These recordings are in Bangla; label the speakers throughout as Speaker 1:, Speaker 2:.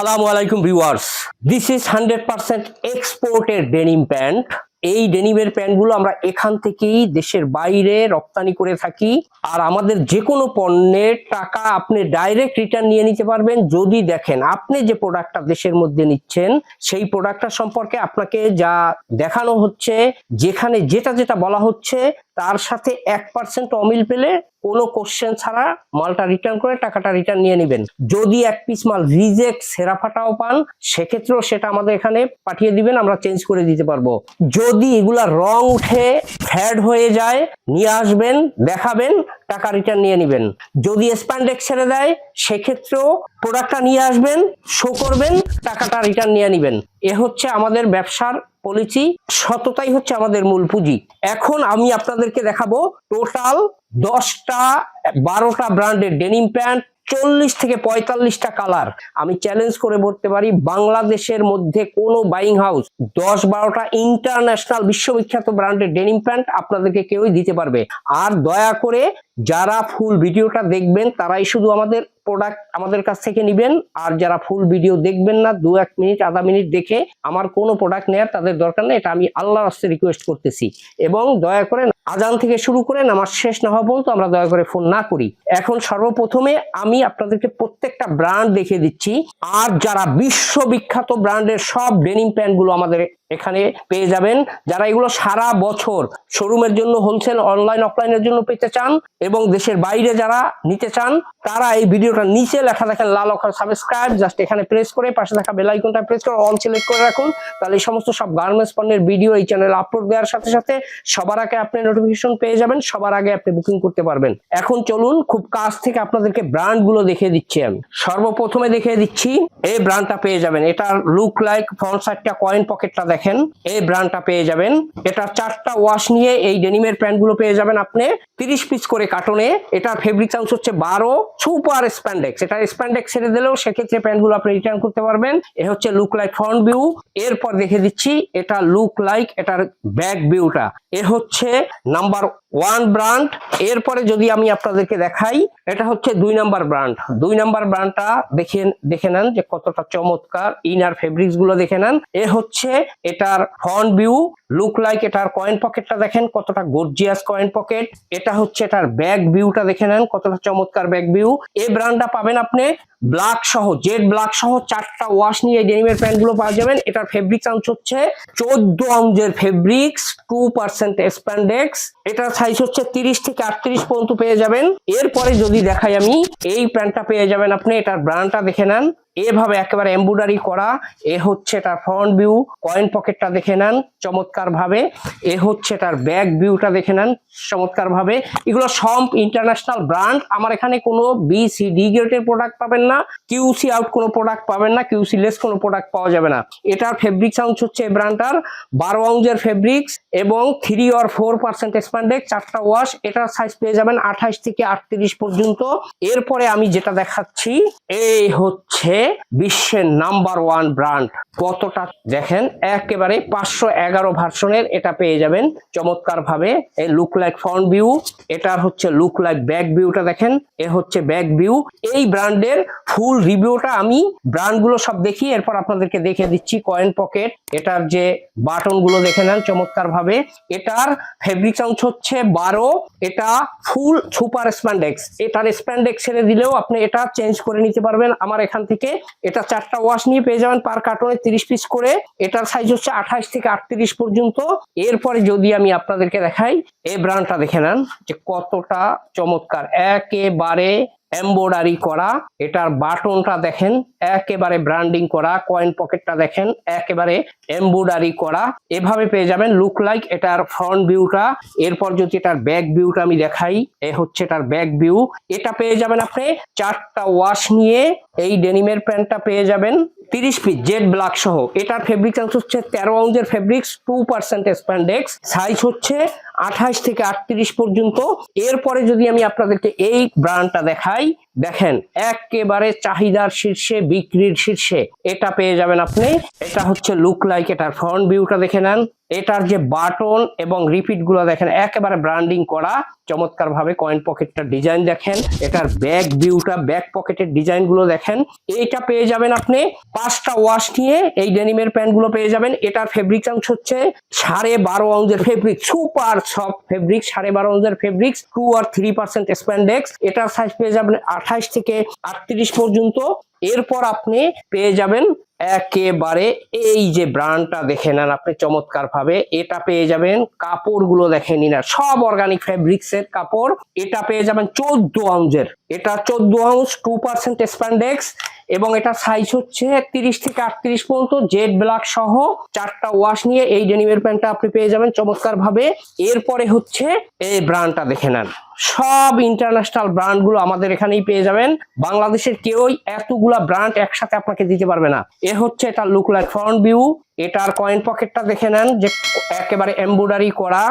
Speaker 1: আসসালামু আলাইকুম viewers. This is hundred percent এক্সপোর্টের ডেনিম প্যান্ট এই ডেনিমের প্যান্টগুলো আমরা এখান থেকেই দেশের বাইরে রপ্তানি করে থাকি। আর আমাদের যে কোনো পণ্যের টাকা আপনি ডাইরেক্ট রিটার্ন নিয়ে নিতে পারবেন। যদি দেখেন আপনি যে প্রোডাক্টটা দেশের মধ্যে নিচ্ছেন, সেই প্রোডাক্টটা সম্পর্কে আপনাকে যা দেখানো হচ্ছে, যেখানে যেটা যেটা বলা হচ্ছে তার সাথে এক পার্সেন্ট অমিল পেলে কোনো কোশ্চেন ছাড়া মালটা রিটার্ন করে টাকাটা রিটার্ন নিয়ে নেবেন। যদি এক পিস মাল রিজেক্ট সেরা ফাটাও পান, সেক্ষেত্রেও সেটা আমাদের এখানে পাঠিয়ে দিবেন, আমরা চেঞ্জ করে দিতে পারব। যদি এগুলা রং উঠে ফ্যাড হয়ে যায়, নিয়ে আসবেন, দেখাবেন টাকা রিটার্ন নিয়ে নেবেন। যদি স্প্যান্ডেক্স ছেড়ে দেয়, সেক্ষেত্রেও প্রোডাক্টটা নিয়ে আসবেন শো করবেন, টাকাটা রিটার্ন নিয়ে নেবেন। এ হচ্ছে আমাদের ব্যবসার পলিসি সততাই হচ্ছে আমাদের মূল পুঁজি। এখন আমি আপনাদেরকে দেখাবো টোটাল দশটা, বারোটা ব্র্যান্ডের ডেনিম প্যান্ট চল্লিশ থেকে পঁয়তাল্লিশটা কালার আমি চ্যালেঞ্জ করে বলতে পারি, বাংলাদেশের মধ্যে কোনো বাইং হাউস দশ বারোটা ইন্টারন্যাশনাল বিশ্ববিখ্যাত ব্র্যান্ডের ডেনিম প্যান্ট আপনাদেরকে কেউই দিতে পারবে। আর দয়া করে যারা ফুল ভিডিওটা দেখবেন, তারাই শুধু আমাদের প্রোডাক্ট আমাদের কাছ থেকে নেবেন। আর যারা ফুল ভিডিও দেখবেন না, দু এক মিনিট আধা মিনিট দেখে আমার কোনো প্রোডাক্ট নেওয়ার তাদের দরকার নেই, এটা আমি আল্লাহর রাস্তে রিকোয়েস্ট করতেছি। এবং দয়া করে আজান থেকে শুরু করে নামাজ শেষ না হওয়া পর্যন্ত আমরা দয়া করে ফোন না করি। এখন সর্বপ্রথমে আমি আপনাদেরকে প্রত্যেকটা ব্র্যান্ড দেখিয়ে দিচ্ছি। আর যারা বিশ্ববিখ্যাত ব্র্যান্ডের সব ডেনিম প্যান্টগুলো আমাদের এখানে পেয়ে যাবেন। যারা এগুলো সারা বছর শোরুমের জন্য হোলসেল, অনলাইন অফলাইনের জন্য পেতে চান এবং দেশের বাইরে যারা নিতে চান, তারা এই ভিডিওটা নিচে লেখা দেখেন লাল অক্ষর সাবস্ক্রাইব জাস্ট এখানে প্রেস করে পাশে থাকা বেল আইকনটা প্রেস করে অল সিলেক্ট করে রাখুন। তাহলে এই সমস্ত সব গার্মেন্টস পণ্যের ভিডিও এই চ্যানেলে আপলোড দেওয়ার সাথে সাথে সবার আগে আপনি নোটিফিকেশন পেয়ে যাবেন, সবার আগে আপনি বুকিং করতে পারবেন। এখন চলুন খুব কাছ থেকে আপনাদেরকে ব্র্যান্ডগুলো দেখিয়ে দিচ্ছি আমি। সর্বপ্রথমে দেখিয়ে দিচ্ছি, এই ব্র্যান্ডটা পেয়ে যাবেন। এটার লুক লাইক ফ্রন্ট সাইডটা কয়েন পকেটটা দেখেন। এই ব্র্যান্ডটা পেয়ে যাবেন। এটার চারটা ওয়াশ নিয়ে এই ডেনিমের প্যান্টগুলো পেয়ে যাবেন আপনি। তিরিশ পিস করে কার্টনে এটার ফেব্রিক চান্স হচ্ছে বারো। সুপার স্প্যান্ডেক্স এটা স্প্যান্ডেক্স ছেড়ে দিলেও সেক্ষেত্রে প্যান্টগুলো আপনি রিটার্ন করতে পারবেন। এ হচ্ছে লুক লাইক ফ্রন্ট ভিউ এরপর দেখে দিচ্ছি, এটা লুক লাইক এটার ব্যাক ভিউটা এ হচ্ছে নাম্বার ওয়ান ব্র্যান্ড এরপরে যদি আমি আপনাদেরকে দেখাই, এটা হচ্ছে দুই নাম্বার ব্র্যান্ড দুই নাম্বার ব্র্যান্ডটা দেখে দেখে নেন যে কতটা চমৎকার। ইনার ফেব্রিক্সগুলো দেখে নেন। এ হচ্ছে এটার ফ্রন্ট ভিউ লুক লাইক এটার কয়েন পকেটটা দেখেন, কতটা গর্জিয়াস কয়েন পকেট এটা হচ্ছে এটার ব্যাক ভিউটা দেখে নেন, কতটা চমৎকার ব্যাক ভিউ এই ব্র্যান্ডটা পাবেন আপনি ব্ল্যাক সহ জেড ব্ল্যাক সহ চারটা ওয়াশ নিয়ে এই প্যান্টগুলো পাওয়া যাবেন। এটার ফেব্রিক চান্স হচ্ছে চোদ্দ আউন্সের ফেব্রিক্স টু পার্সেন্ট স্প্যান্ডেক্স এটার সাইজ হচ্ছে তিরিশ থেকে আটত্রিশ পর্যন্ত পেয়ে যাবেন। এরপরে যদি দেখাই আমি, এই প্যান্টটা পেয়ে যাবেন আপনি, এটার ব্র্যান্ডটা দেখে নেন। এভাবে একেবারে এমব্রয়ডারি করা, এ হচ্ছে তার ফ্রন্ট ভিউ কয়েন পকেটটা দেখে নেন চমৎকার ভাবে এ হচ্ছে তার ব্যাক ভিউটা দেখে নেন চমৎকার ভাবে এগুলো সব ইন্টারন্যাশনাল ব্র্যান্ড আমার এখানে কোনো বি সি ডি গ্রেডের প্রোডাক্ট পাবেন না। কিউসি আউট কোনো প্রোডাক্ট পাবেন না কিউসি লেস কোনো প্রোডাক্ট পাওয়া যাবে না। এটার ফেব্রিক সাউন্ড হচ্ছে ব্র্যান্ডটার বারো আউন্সের ফেব্রিক্স এবং three or four percent spandex চারটা ওয়াশ এটার সাইজ পেয়ে যাবেন আঠাশ থেকে আটত্রিশ পর্যন্ত। এরপরে আমি যেটা দেখাচ্ছি, এই হচ্ছে বিশ্বের নাম্বার ওয়ান ব্র্যান্ড কতটা? দেখেন, একেবারে পাঁচশো এগারো ভার্সনের এটা পেয়ে যাবেন চমৎকার ভাবে এই লুক লাইক ফ্রন্ট ভিউ এটার হচ্ছে লুক লাইক ব্যাক ভিউটা দেখেন, এ হচ্ছে ব্যাক ভিউ এই ব্র্যান্ডের ফুল রিভিউটা আমি ব্র্যান্ডগুলো সব দেখি, এরপর আপনাদেরকে দেখে দিচ্ছি কয়েন পকেট। এটার যে বাটনগুলো দেখে নেন চমৎকার ভাবে এটার ফেব্রিক চাউন্স হচ্ছে বারো। এটা ফুল সুপার স্প্যান্ডেক্স। এটার স্প্যান্ডেক্স ছেড়ে দিলেও আপনি এটা চেঞ্জ করে নিতে পারবেন আমার এখান থেকে। এটা চারটা ওয়াশ নিয়ে পেয়ে যাবেন পার কার্টনে তিরিশ পিস করে। এটার সাইজ হচ্ছে আঠাশ থেকে আটত্রিশ পর্যন্ত। এরপরে যদি আমি আপনাদেরকে দেখাই, এই ব্র্যান্ডটা দেখে নেন যে কতটা চমৎকার। একেবারে এমব্রয়ডারি করা, এটার বাটনটা দেখেন, একেবারে ব্র্যান্ডিং করা কয়েন পকেটটা দেখেন, একেবারে এম্বোডারি করা। এভাবে পেয়ে যাবেন লুক লাইক এটার ফ্রন্ট ভিউটা এরপর যদি এটার ব্যাক ভিউটা আমি দেখাই, এ হচ্ছে এটার ব্যাক ভিউ এটা পেয়ে যাবেন আপনি চারটা ওয়াশ নিয়ে, এই ডেনিমের প্যান্টটা পেয়ে যাবেন। তিরিশ পিস জেড ব্ল্যাক সহ। এটার ফেব্রিক চান্স হচ্ছে তেরো আউন্সের fabrics two percent spandex size হচ্ছে আঠাশ থেকে আটত্রিশ পর্যন্ত। এরপরে যদি আমি আপনাদেরকে এই ব্র্যান্ডটা দেখাই দেখেন, একেবারে চাহিদার শীর্ষে, বিক্রির শীর্ষে এটা পেয়ে যাবেন আপনি। এটা হচ্ছে লুক লাইক এটার ফ্রন্ট ভিউটা দেখে নেন। এটার যে বাটন এবং রিপিটগুলো দেখেন, একেবারে ব্র্যান্ডিং করা চমৎকার ভাবে কয়েন পকেটটা ডিজাইন দেখেন। এটার ব্যাক ভিউটা ব্যাক পকেটের ডিজাইনগুলো দেখেন। এইটা পেয়ে যাবেন আপনি পাঁচটা ওয়াশ নিয়ে, এই ডেনিমের প্যান্টগুলো পেয়ে যাবেন। এটার ফেব্রিক অংশ হচ্ছে সাড়ে বারো অঞ্জের ফেব্রিক সুপার সফট ফেব্রিক সাড়ে বারো অঞ্জের ফেব্রিক্স টু আর থ্রি পার্সেন্ট স্প্যান্ডেক্স এটার সাইজ পেয়ে যাবেন আঠাইশ থেকে আটত্রিশ পর্যন্ত। এরপর আপনি পেয়ে যাবেন একেবারে এই যে ব্র্যান্ডটা দেখে নেন আপনি চমৎকার ভাবে এটা পেয়ে যাবেন কাপড়গুলো দেখে নিন আর সব অর্গানিক ফেব্রিক্স এর কাপড়। এটা পেয়ে যাবেন চোদ্দ আউন্সের এটা চোদ্দ আউন্স টু পার্সেন্ট স্প্যান্ডেক্স এবং এটা সাইজ হচ্ছে তিরিশ থেকে আটত্রিশ পর্যন্ত জেড ব্ল্যাক সহ চারটা ওয়াশ নিয়ে এই ডেনিমের প্যান্টটা আপনি পেয়ে যাবেন চমৎকার ভাবে এরপরে হচ্ছে এই ব্র্যান্ডটা দেখে নেন। সব ইন্টারন্যাশনাল ব্র্যান্ডগুলো আমাদের এখানেই পেয়ে যাবেন। বাংলাদেশের কেউই এতগুলা ব্র্যান্ড একসাথে আপনাকে দিতে পারবে না। এ হচ্ছে এটা লুক লাইক ফ্রন্ট ভিউ এটার কয়েন পকেটটা দেখে নেন যে একেবারে এমব্রয়ডারি করা।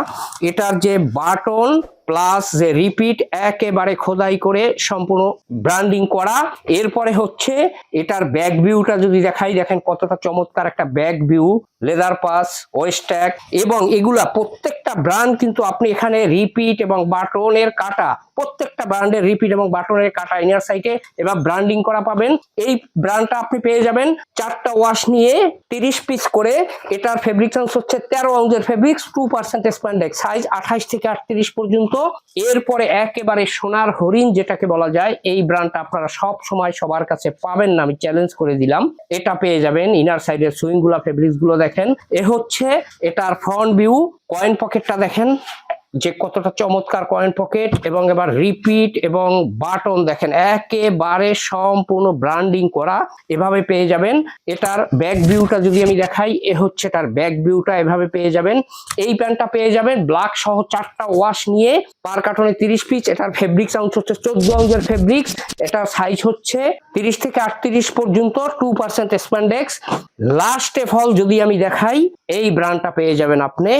Speaker 1: এটার যে বাটন প্লাস যে রিপিট একেবারে খোদাই করে সম্পূর্ণ ব্র্যান্ডিং করা। এরপরে হচ্ছে এটার ব্যাক ভিউটা যদি দেখাই, দেখেন কতটা চমৎকার একটা ব্যাক ভিউ লেদার পাস ওয়েস্ট্যাক এবং এগুলা প্রত্যেকটা ব্র্যান্ড কিন্তু আপনি এখানে রিপিট এবং বাটনের কাটা, প্রত্যেকটা ব্র্যান্ডের রিপিট এবং বাটনের কাটা ইনার সাইটে এবার ব্র্যান্ডিং করা পাবেন। এই ব্র্যান্ডটা আপনি পেয়ে যাবেন চারটা ওয়াশ নিয়ে তিরিশ পিস করে। এটার ফেব্রিক চান্স হচ্ছে তেরো অঞ্জের fabrics two percent spandex size আঠাইশ থেকে আটত্রিশ পর্যন্ত। এরপরে একেবারে সোনার হরিণ যেটাকে বলা যায়, এই ব্র্যান্ডটা আপনারা সব সময় সবার কাছে পাবেন না, আমি চ্যালেঞ্জ করে দিলাম। এটা পেয়ে যাবেন ইনার সাইডের সুইংগুলা ফেব্রিক্সগুলো দেখেন। এ হচ্ছে এটার ফ্রন্ট ভিউ কয়েন পকেটটা দেখেন। যে কতটা চমৎকার কয়েন পকেট এবং এবার রিপিট এবং বাটন দেখেন, একেবারে সম্পূর্ণ ব্র্যান্ডিং করা এভাবে পেয়ে যাবেন। এটার ব্যাক ভিউটা যদি আমি দেখাই, এ হচ্ছে এটার ব্যাক ভিউটা এভাবে পেয়ে যাবেন। এই প্যান্টটা পেয়ে যাবেন ব্ল্যাক সহ চারটা ওয়াশ নিয়ে পার কার্টনে তিরিশ পিস এটার ফেব্রিক্স অংশ হচ্ছে চোদ্দ অঞ্চের ফেব্রিক্স এটার সাইজ হচ্ছে তিরিশ থেকে আটত্রিশ পর্যন্ত টু পার্সেন্ট স্প্যান্ডেক্স লাস্টে ফল যদি আমি দেখাই, এই ব্র্যান্ডটা পেয়ে যাবেন আপনি।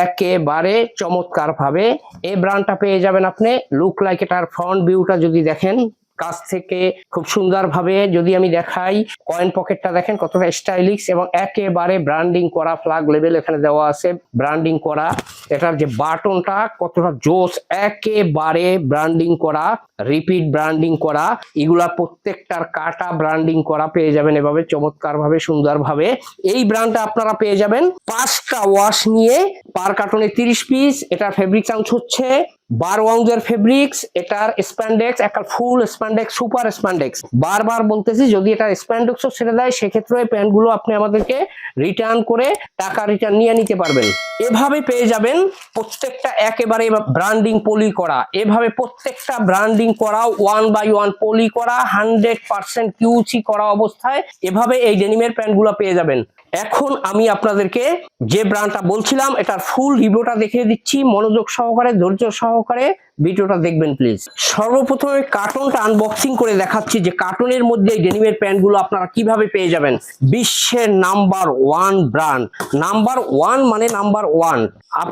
Speaker 1: একেবারে চমৎকার ভাবে এই ব্র্যান্ডটা পেয়ে যাবেন আপনি। লুক লাইক এটার ফ্রন্ট ভিউটা যদি দেখেন কাছ থেকে খুব সুন্দরভাবে যদি আমি দেখাই কয়েন পকেটটা দেখেন কতটা স্টাইলিশ এবং একেবারে ব্র্যান্ডিং করা ফ্লাগ লেভেল এখানে দেওয়া আছে ব্র্যান্ডিং করা। এটার যে বাটনটা কতটা জোস একেবারে ব্র্যান্ডিং করা রিপিট ব্র্যান্ডিং করা। এগুলা প্রত্যেকটার কাটা ব্র্যান্ডিং করা পেয়ে যাবেন এভাবে চমৎকার ভাবে সুন্দর ভাবে এই ব্র্যান্ডটা আপনারা পেয়ে যাবেন পাঁচটা ওয়াশ নিয়ে পার কার্টনে তিরিশ পিস এটার ফেব্রিক চান্স হচ্ছে বারো আউন্সের ফেব্রিক্স এটার স্প্যান্ডেক্স একটা ফুল স্প্যান্ডেক্স সুপার স্প্যান্ডেক্স বারবার বলতেছি, যদি এটা স্প্যান্ডেক্সও ছেড়ে দেয়, সেক্ষেত্রে প্যান্টগুলো আপনি আমাদেরকে রিটার্ন করে টাকা রিটার্ন নিয়ে নিতে পারবেন। এভাবে পেয়ে যাবেন প্রত্যেকটা একেবারে ব্র্যান্ডিং পলি করা। এভাবে প্রত্যেকটা ব্র্যান্ডিং করা ওয়ান বাই ওয়ান পলি করা হান্ড্রেড পার্সেন্ট কিউচি করা অবস্থায় এভাবে এই ডেনিমের প্যান্টগুলো পেয়ে যাবেন। এখন আমি আপনাদেরকে যে ব্র্যান্ডটা বলছিলাম, এটার ফুল রিভিউটা দেখিয়ে দিচ্ছি। মনোযোগ সহকারে, ধৈর্য সহকারে ভিডিওটা দেখবেন প্লিজ সর্বপ্রথমে কার্টুনটা আনবক্সিং করে দেখাচ্ছি যে কার্টুনের মধ্যে ডেনিমের প্যান্টগুলো আপনারা কীভাবে পেয়ে যাবেন। বিশ্বের number one brand number one মানে নাম্বার ওয়ান আপ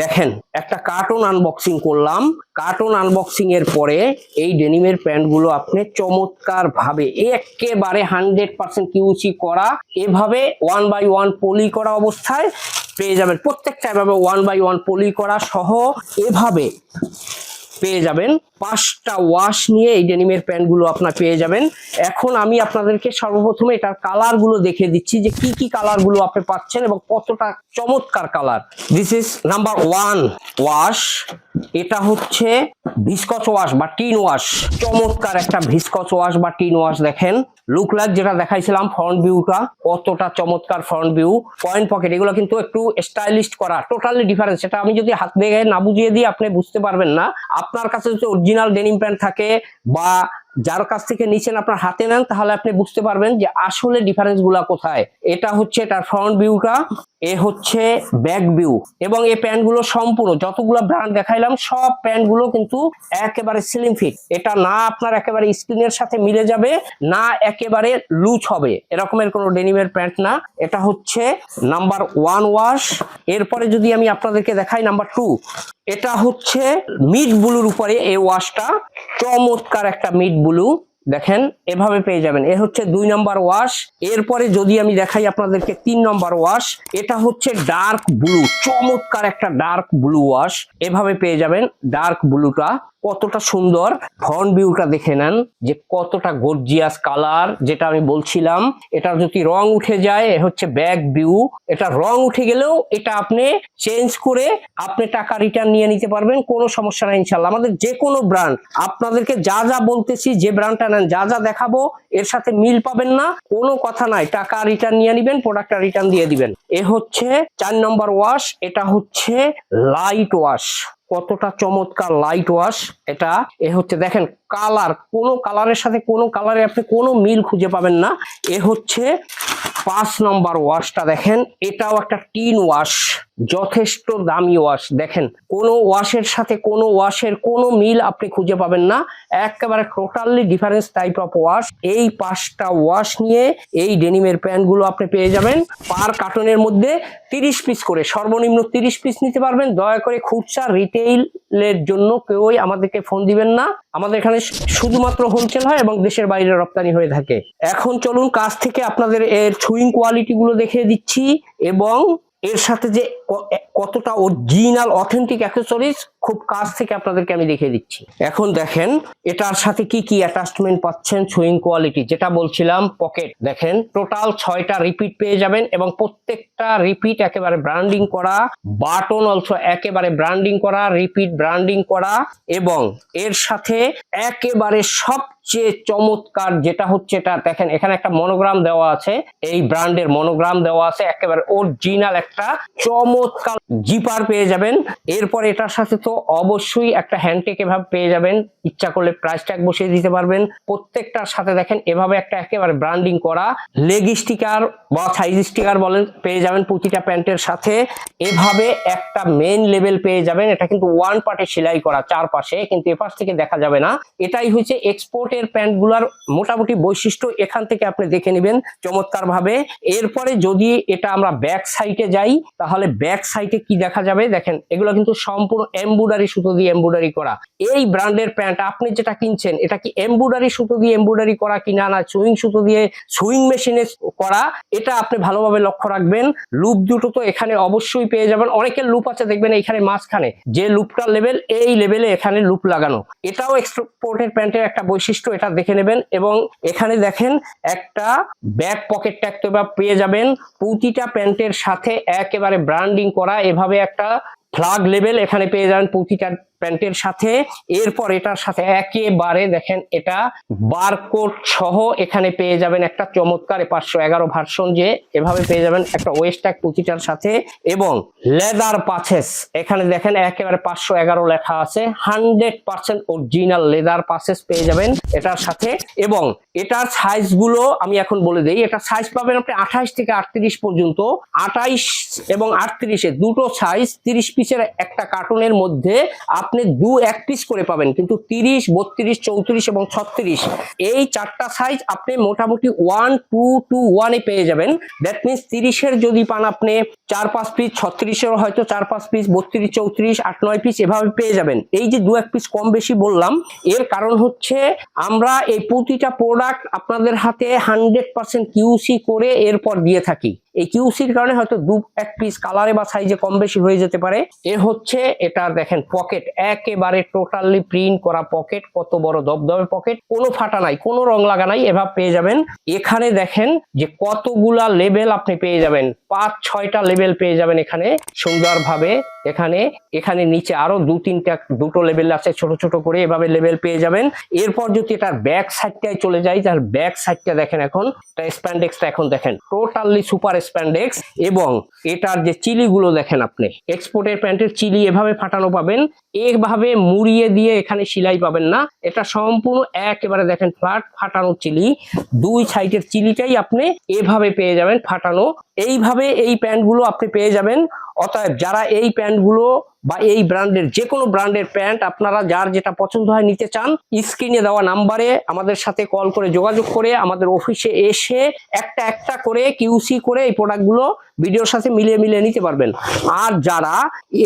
Speaker 1: দেখেন, একটা কার্টুন আনবক্সিং করলাম। কার্টুন আনবক্সিং এর পরে এই ডেনিমের প্যান্টগুলো আপনি চমৎকার ভাবে একেবারে হান্ড্রেড পার্সেন্ট কিউচি করা, এভাবে ওয়ান বাই ওয়ান পলি করা অবস্থায় পেয়ে যাবেন। প্রত্যেকটা এভাবে ওয়ান বাই ওয়ান পলি করা সহ, এভাবে পেয়ে যাবেন। পাঁচটা ওয়াশ নিয়ে এই ডেনিমের প্যান্টগুলো আপনার পেয়ে যাবেন। এখন আমি আপনাদেরকে সর্বপ্রথমে এটার কালারগুলো দেখিয়ে দিচ্ছি যে কি কি কালারগুলো আপনি পাচ্ছেন এবং কতটা চমৎকার colour this is number one wash এটা হচ্ছে ভিসকচ ওয়াশ বা টিন ওয়াশ চমৎকার একটা ভিসকচ ওয়াশ বা টিন ওয়াশ দেখেন। লুক লাইক যেটা দেখাইছিলাম ফ্রন্ট ভিউটা কতটা চমৎকার ফ্রন্ট ভিউ পয়েন্ট পকেট এগুলো কিন্তু একটু স্টাইলিশ করা। টোটালি ডিফারেন্স সেটা আমি যদি হাত দেখে না বুঝিয়ে দিই, আপনি বুঝতে পারবেন না। আপনার কাছে যদি অরিজিনাল ডেনিম প্যান্ট থাকে বা যার কাছ থেকে নিচেন আপনার হাতে নেন, তাহলে আপনি বুঝতে পারবেন যে আসলে ডিফারেন্সগুলা কোথায়। এটা হচ্ছে এটার ফ্রন্ট ভিউটা এ হচ্ছে ব্যাক ভিউ এবং এই প্যান্টগুলো সম্পূর্ণ যতগুলো ব্র্যান্ড দেখাইলাম, সব প্যান্টগুলো কিন্তু একেবারে স্লিম ফিট এটা না আপনার একেবারে স্কিনের সাথে মিলে যাবে, না একেবারে লুজ হবে। এরকমের কোনো ডেনিমের প্যান্ট না। এটা হচ্ছে নাম্বার ওয়ান ওয়াশ এরপরে যদি আমি আপনাদেরকে দেখাই নাম্বার টু এটা হচ্ছে মিড ব্লুর উপরে এই ওয়াশটা চমৎকার একটা মিড ব্লু দেখেন, এভাবে পেয়ে যাবেন। এ হচ্ছে দুই নম্বর ওয়াশ এরপরে যদি আমি দেখাই আপনাদেরকে তিন নম্বর ওয়াশ এটা হচ্ছে ডার্ক ব্লু চমৎকার একটা ডার্ক ব্লু ওয়াশ এভাবে পেয়ে যাবেন ডার্ক ব্লুটা কতটা সুন্দর। ফ্রন্ট ভিউটা দেখে নেন যে কতটা গর্জিয়াস কালার যেটা আমি বলছিলাম। এটা যদি রং উঠে যায় হচ্ছে ব্যাক ভিউ এটা রং উঠে গেলেও এটা আপনি চেঞ্জ করে আপনি টাকা রিটার্ন নিয়ে নিতে পারবেন, কোনো সমস্যা নাই ইনশাল্লাহ আমাদের যে কোনো ব্র্যান্ড আপনাদেরকে যা যা বলতেছি, যে ব্র্যান্ডটা নেন, যা যা দেখাবো, এর সাথে মিল পাবেন না। কোনো কথা নাই, টাকা রিটার্ন নিয়ে নিবেন প্রোডাক্টটা রিটার্ন দিয়ে দিবেন। এ হচ্ছে চার নম্বর ওয়াশ এটা হচ্ছে লাইট ওয়াশ কতটা চমৎকার লাইট ওয়াশ এটা। এ হচ্ছে দেখেন কালার কোনো কালারের সাথে কোনো কালারে আপনি কোনো মিল খুঁজে পাবেন না। এ হচ্ছে পাঁচ নম্বর ওয়াশটা দেখেন, এটাও একটা টিন ওয়াশ যথেষ্ট দামি ওয়াশ দেখেন, কোনো ওয়াশের সাথে কোনো ওয়াশের কোনো মিল আপনি খুঁজে পাবেন না। একেবারে totally difference type of wash এই পাঁচটা ওয়াশ নিয়ে এই ডেনিমের প্যান্টগুলো আপনি পেয়ে যাবেন। পার কার্টনের মধ্যে তিরিশ পিস করে। সর্বনিম্ন তিরিশ পিস নিতে পারবেন। দয়া করে খুচরা রিটেইলের জন্য কেউই আমাদেরকে ফোন দিবেন না। আমাদের এখানে শুধুমাত্র হোলসেল হয় এবং দেশের বাইরে রপ্তানি হয়ে থাকে। এখন চলুন কাছ থেকে আপনাদের এর সুইং কোয়ালিটি গুলো দেখিয়ে দিচ্ছি এবং এর সাথে যে কতটা অরিজিনাল অথেন্টিক অ্যাক্সেসরিজ খুব কাছ থেকে আপনাদেরকে আমি দেখিয়ে দিচ্ছি। এখন দেখেন, এটার সাথে কি কি অ্যাটাচমেন্ট পাচ্ছেন সুইং কোয়ালিটি যেটা বলছিলাম পকেট দেখেন টোটাল ছয়টা রিপিট পেয়ে যাবেন এবং প্রত্যেকটা রিপিট একেবারে ব্র্যান্ডিং করা বাটন অলসো একেবারে ব্র্যান্ডিং করা রিপিট ব্র্যান্ডিং করা এবং এর সাথে একেবারে সবচেয়ে চমৎকার যেটা হচ্ছে এটা, দেখেন এখানে একটা মনোগ্রাম দেওয়া আছে, এই ব্র্যান্ডের মনোগ্রাম দেওয়া আছে, একেবারে অরিজিনাল একটা চমৎকার জিপার পেয়ে যাবেন। এরপর এটার সাথে তো অবশ্যই একটা হ্যান্ডটেক এভাবে পেয়ে যাবেন, ইচ্ছা করলে প্রাইস ট্যাগ বসিয়ে দিতে পারবেন। প্রত্যেকটার সাথে দেখেন এভাবে একটা একেবারে ব্র্যান্ডিং করা লেগ স্টিকার বা সাইজ স্টিকার বলেন, পেয়ে যাবেন প্রতিটা প্যান্টের সাথে। এভাবে একটা মেন লেভেল পেয়ে যাবেন, এটা কিন্তু ওয়ান পার্টে সেলাই করা, চারপাশে, কিন্তু এপাশ থেকে দেখা যাবে না। এটাই হচ্ছে এক্সপোর্টের প্যান্টগুলোর মোটামুটি বৈশিষ্ট্য এখান থেকে আপনি দেখে নেবেন চমৎকার ভাবে এরপরে যদি এটা আমরা ব্যাক সাইডে যাই, তাহলে ব্যাক সাইডে কি দেখা যাবে? দেখেন, এগুলো কিন্তু সম্পূর্ণ এমব্রয়ডারি সুতো দিয়ে এমব্রয়ডারি করা। এই ব্র্যান্ডের প্যান্ট আপনি যেটা কিনছেন, এটা কি এমব্রয়ডারি সুতো দিয়ে এমব্রয়ডারি করা কিনা না সুইং সুতো দিয়ে সুইং মেশিনে করা, এটা আপনি ভালোভাবে লক্ষ্য রাখবেন। লুপ দুটো তো এখানে অবশ্যই পেয়ে যাবেন। অনেকের লুপ আছে, দেখবেন এইখানে মাঝখানে। যে লুপটার লেভেল এই লেভেলে এখানে লুপ লাগানো। এটাও এক্সপোর্টের প্যান্টের একটা বৈশিষ্ট্য এটা দেখে নেবেন এবং এখানে দেখেন একটা ব্যাক পকেট ট্যাগ তো পেয়ে যাবেন। প্রতিটা প্যান্টের সাথে একেবারে ব্র্যান্ডিং করা। এভাবে একটা ফ্লাগ লেভেল এখানে পেয়ে যাবেন প্রতিটা প্যান্টের সাথে, এরপর এটার সাথে একেবারে দেখেন এটা বারকোড সহ এখানে পেয়ে যাবেন একটা চমৎকার পাঁচশো এগারো ভার্সন যে এভাবে পেয়ে যাবেন একটা ওয়েস্ট ট্যাগ সাথে এবং লেদার পাচেস এখানে দেখেন একেবারে পাঁচশো এগারো লেখা আছে hundred percent original leather patches পেয়ে যাবেন এটার সাথে এবং এটার সাইজগুলো আমি এখন বলে দিই, এটা সাইজ পাবেন আপনি আঠাইশ থেকে আটত্রিশ পর্যন্ত, আঠাইশ এবং আটত্রিশে দুটো সাইজ তিরিশ পিসের একটা কার্টুনের মধ্যে আপনি দু এক পিস করে পাবেন, কিন্তু তিরিশ, বত্রিশ, চৌত্রিশ এবং ছত্রিশ, এই চারটা সাইজ আপনি মোটামুটি ওয়ান টু টু ওয়ানে পেয়ে যাবেন। দ্যাট মিনস তিরিশের যদি পান আপনি, চার, পাঁচ পিস ছত্রিশের হয়তো চার, পাঁচ পিস বত্রিশ, চৌত্রিশ, আট, নয় পিস এভাবে পেয়ে যাবেন। এই যে দু এক পিস কম বেশি বললাম, এর কারণ হচ্ছে আমরা এই প্রতিটা প্রোডাক্ট আপনাদের হাতে হান্ড্রেড পার্সেন্ট কিউসি করে এরপর দিয়ে থাকি। এই কিউসির কারণে হয়তো দু, এক পিস কালারে বা সাইজে কম বেশি হয়ে যেতে পারে। এ হচ্ছে এটা দেখেন পকেট একেবারে টোটালি প্রিন্ট করা পকেট কত বড় দবদবে পকেট কোনো ফাটা নাই, কোনো রং লাগা নাই, এভাবে পেয়ে যাবেন। এখানে দেখেন যে কতগুলা লেভেল আপনি পেয়ে যাবেন, পাঁচ, ছয়টা লেভেল পেয়ে যাবেন এখানে, সুন্দরভাবে এখানে এখানে নিচে আরও দু, তিনটা, দুটো লেভেল আছে, ছোট ছোট করে এভাবে লেভেল পেয়ে যাবেন। এরপর যদি এটার ব্যাক সাইডটায় চলে যাই, তাহলে ব্যাক সাইডটা দেখেন এখন স্প্যান্ডেক্সটা এখন দেখেন টোটালি সুপার স্প্যান্ডেক্স এবং এটার যে চিলিগুলো দেখেন আপনি এক্সপোর্টের প্যান্টের চিলি এভাবে ফাটানো পাবেন এভাবে মুড়িয়ে দিয়ে এখানে সিলাই পাবেন না, এটা সম্পূর্ণ একেবারে দেখেন ফ্ল্যাট ফাটানো চিলি, দুই সাইডের চিলিটাই আপনি এভাবে পেয়ে যাবেন ফাটানো, এইভাবে এই প্যান্টগুলো আপনি পেয়ে যাবেন, অতএব যারা এই প্যান্টগুলো বা এই ব্র্যান্ডের যে কোনো ব্র্যান্ডের প্যান্ট আপনারা যার যেটা পছন্দ হয় নিতে চান স্ক্রিনে দেওয়া নাম্বারে আমাদের সাথে কল করে যোগাযোগ করে আমাদের অফিসে এসে একটা একটা করে কিউসি করে এই প্রোডাক্টগুলো ভিডিওর সাথে মিলিয়ে মিলিয়ে নিতে পারবেন। আর যারা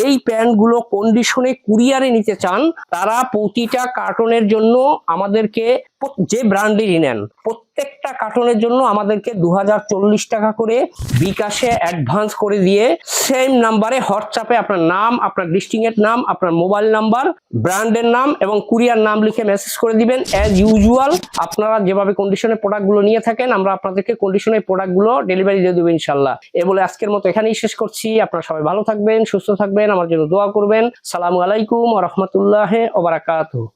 Speaker 1: এই প্যান্টগুলো কন্ডিশনে কুরিয়ারে নিতে চান, তারা প্রতিটা কার্টনের জন্য আমাদেরকে যে ব্র্যান্ডেরই নেন, প্রত্যেকটা কার্টনের জন্য আমাদেরকে দু হাজার চল্লিশ টাকা করে বিকাশে অ্যাডভান্স করে দিয়ে সেম নাম্বারে হোয়াটসঅ্যাপে আপনার নাম, আপনার ডিস্ট্রিক্টের নাম, আপনার মোবাইল নাম্বার, ব্র্যান্ডের নাম এবং কুরিয়ার নাম লিখে মেসেজ করে দিবেন। অ্যাজ ইউজুয়াল আপনারা যেভাবে কন্ডিশনের প্রোডাক্টগুলো নিয়ে থাকেন, আমরা আপনাদেরকে কন্ডিশনের প্রোডাক্টগুলো ডেলিভারি দিয়ে দেবো ইনশাল্লাহ। এ বলে আজকের মতো এখানেই শেষ করছি। আপনারা সবাই ভালো থাকবেন, সুস্থ থাকবেন, আমার জন্য দোয়া করবেন। সালামু আলাইকুম রহমতুল্লাহ ওবরাকাতুহ